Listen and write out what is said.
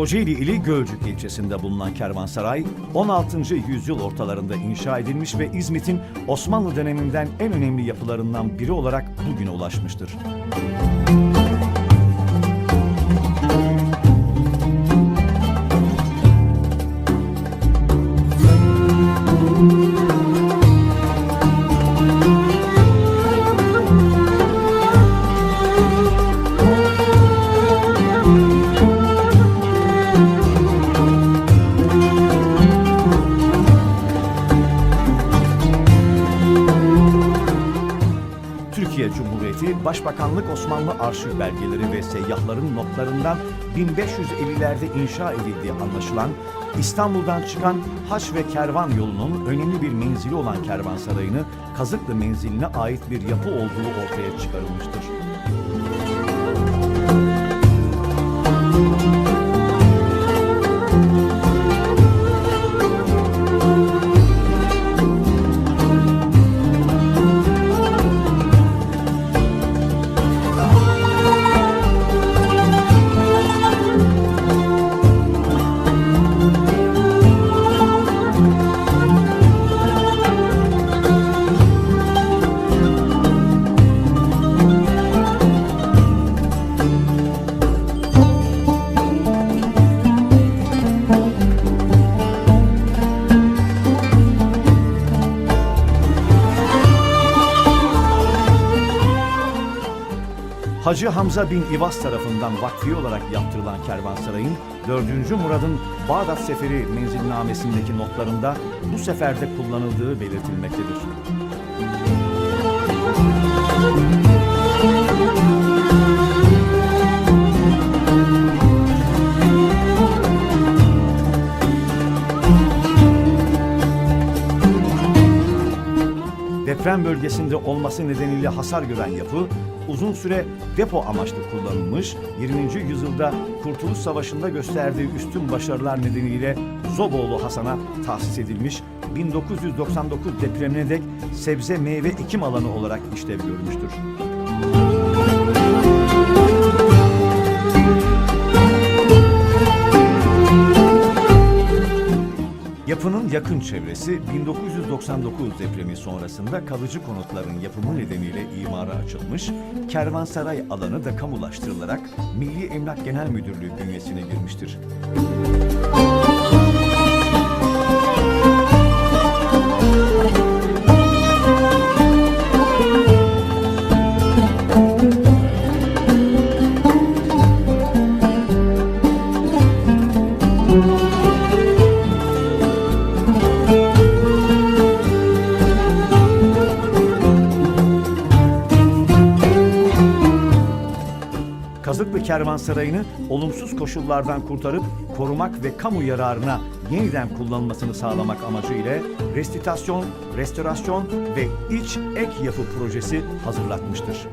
Kocaeli ili Gölcük ilçesinde bulunan kervansaray 16. yüzyıl ortalarında inşa edilmiş ve İzmit'in Osmanlı döneminden en önemli yapılarından biri olarak bugüne ulaşmıştır. Türkiye Cumhuriyeti Başbakanlık Osmanlı arşiv belgeleri ve seyyahların notlarından 1550'lerde inşa edildiği anlaşılan İstanbul'dan çıkan Haç ve Kervan yolunun önemli bir menzili olan kervansarayını Kazıklı menziline ait bir yapı olduğu ortaya çıkarılmıştır. Hacı Hamza bin İvaz tarafından vakfi olarak yaptırılan kervansarayın 4. Murad'ın Bağdat Seferi menzilnamesindeki notlarında bu seferde kullanıldığı belirtilmektedir. Deprem bölgesinde olması nedeniyle hasar gören yapı uzun süre depo amaçlı kullanılmış, 20. yüzyılda Kurtuluş Savaşı'nda gösterdiği üstün başarılar nedeniyle Zoboğlu Hasan'a tahsis edilmiş, 1999 depremine dek sebze meyve ekim alanı olarak işlev görmüştür. Yapının yakın çevresi 1999 depremi sonrasında kalıcı konutların yapımı nedeniyle imara açılmış, kervansaray alanı da kamulaştırılarak Milli Emlak Genel Müdürlüğü bünyesine girmiştir. Kazıklı Kervansarayı'nı olumsuz koşullardan kurtarıp korumak ve kamu yararına yeniden kullanılmasını sağlamak amacıyla restitasyon, restorasyon ve iç ek yapı projesi hazırlatmıştır.